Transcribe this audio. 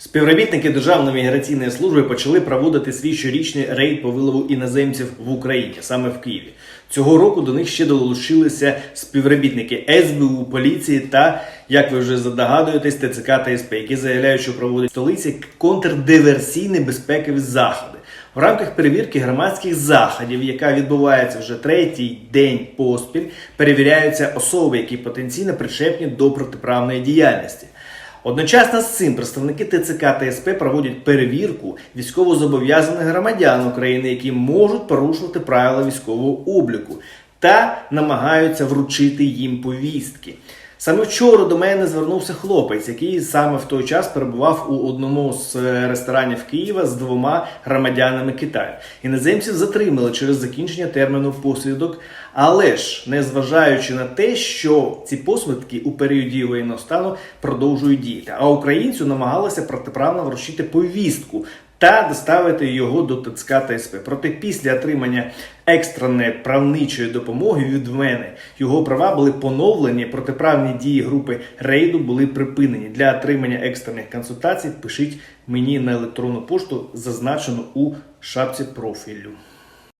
Співробітники Державної міграційної служби почали проводити свій щорічний рейд по вилову іноземців в Україні, саме в Києві. Цього року до них ще долучилися співробітники СБУ, поліції та, як ви вже здогадуєтесь, ТЦК та СП, які заявляють, що проводять в столиці контрдиверсійні безпекові заходи. В рамках перевірки громадських заходів, яка відбувається вже третій день поспіль, перевіряються особи, які потенційно причепні до протиправної діяльності. Одночасно з цим представники ТЦК та СП проводять перевірку військовозобов'язаних громадян України, які можуть порушувати правила військового обліку, та намагаються вручити їм повістки. Саме вчора до мене звернувся хлопець, який саме в той час перебував у одному з е, ресторанів Києва з двома громадянами Китаю. Іноземців затримали через закінчення терміну посвідок, але ж незважаючи на те, що ці посвідки у період дії воєнного стану продовжують діяти, а українцю намагалися протиправно вручити повістку. Та доставити його до ТЦК та СП. Проте після отримання екстреної правничої допомоги від мене його права були поновлені. Протиправні дії групи рейду були припинені. Для отримання екстрених консультацій пишіть мені на електронну пошту, зазначену у шапці профілю.